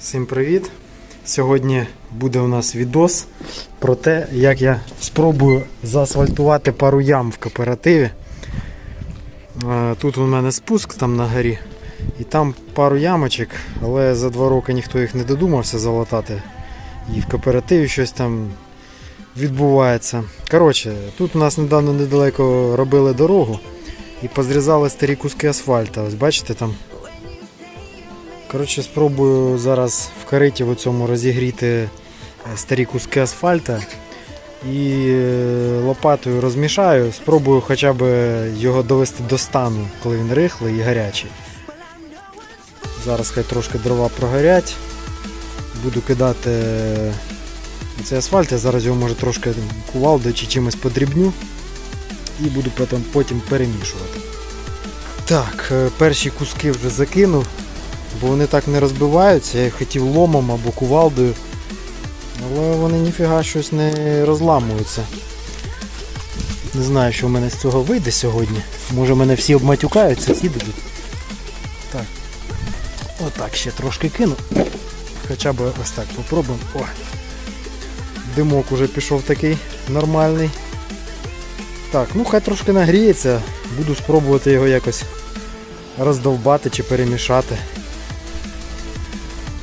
Всім привіт! Сьогодні буде у нас відос про те, як я спробую заасфальтувати пару ям в кооперативі. Е, Тут у мене спуск там на горі, і там пару ямочок, але за два роки ніхто їх не додумався залатати. І в кооперативі щось там відбувається. Коротше, тут у нас недавно недалеко робили дорогу і позрізали старі куски асфальту. Ось бачите там Коротше, спробую зараз в кариті в цьому розігріти е, старі куски асфальта і е, лопатою розмішаю, спробую хоча б його довести до стану, коли він рихлий і гарячий. Зараз хай трошки дрова прогорять. Буду кидати е, цей асфальт, я зараз його може трошки кувалдою чи чимось подрібню і буду потім, потім перемішувати. Так, перші куски вже закинув бо вони так не розбиваються. Я їх хотів ломом або кувалдою. Але вони ніфіга щось не розламуються. Не знаю, що в мене з цього вийде сьогодні. Може мене всі обматюкають, сусіди тут. Так. Отак ще трошки кину. Хоча б ось так попробуємо. О! Димок уже пішов такий нормальний. Так, ну хай трошки нагріється. Буду спробувати його якось роздовбати чи перемішати.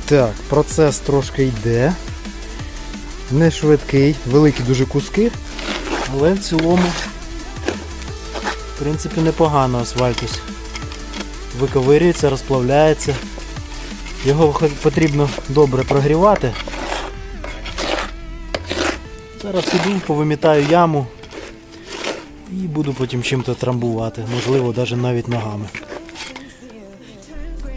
Так, процес трошки йде. Не швидкий, великі дуже куски, але в цілому, в принципі, непогано асфальтус. Виковирюється, розплавляється. Його потрібно добре прогрівати. Зараз піду, повимітаю яму і буду потім чим-то трамбувати, можливо, навіть навіть ногами.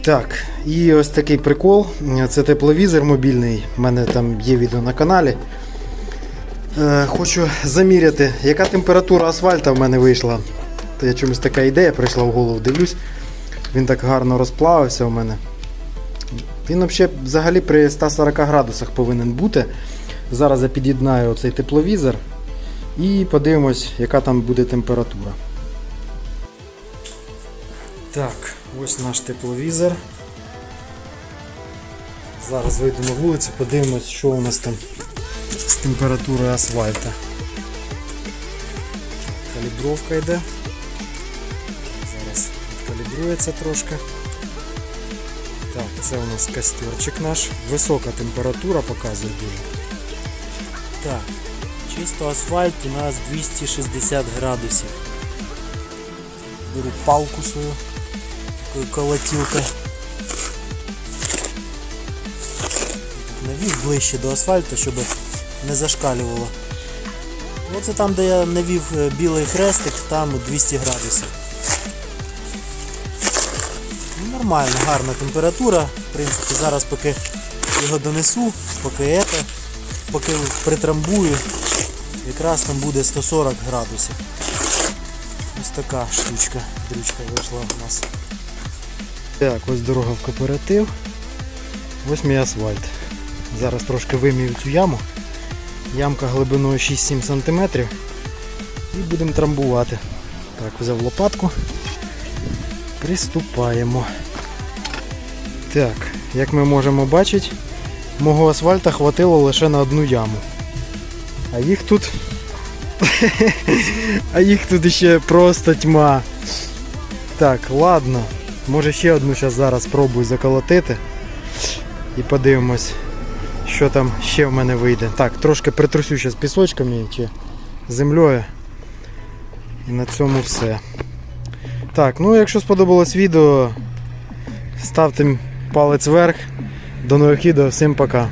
Так, і ось такий прикол. Це тепловізор мобільний. У мене там є відео на каналі. Е, хочу заміряти, яка температура асфальта в мене вийшла. То я чомусь така ідея прийшла в голову, дивлюсь. Він так гарно розплавився у мене. Він взагалі, взагалі при 140 градусах повинен бути. Зараз я під'єднаю цей тепловізор і подивимось, яка там буде температура. Так, ось наш тепловізор. Зараз вийду на вулицю, подивимось, що у нас там з температурою асфальта. Калібровка йде. Зараз відкалібрується трошки. Так, це у нас костерчик наш. Висока температура показує дуже. Так, чисто асфальт у нас 260 градусів. Беру палку свою, такою колотілкою. Навів ближче до асфальту, щоб не зашкалювало. Оце там, де я навів е, білий хрестик, там 200 градусів. Ну, Нормально, гарна температура. В принципі, зараз поки його донесу, поки ето, поки притрамбую, якраз там буде 140 градусів. Ось така штучка, дрючка вийшла у нас. Так, ось дорога в кооператив. Ось мій асфальт. Зараз трошки вимію цю яму. Ямка глибиною 6-7 см. І будемо трамбувати. Так, взяв лопатку. Приступаємо. Так, як ми можемо бачити, мого асфальта хватило лише на одну яму. А їх тут а їх тут ще просто тьма. Так, ладно. Може ще одну зараз зараз спробую заколотити. І подивимось, що там ще в мене вийде. Так, трошки притрусю зараз пісочками чи землею. І на цьому все. Так, ну якщо сподобалось відео, ставте палець вверх. До нових відео, всім пока.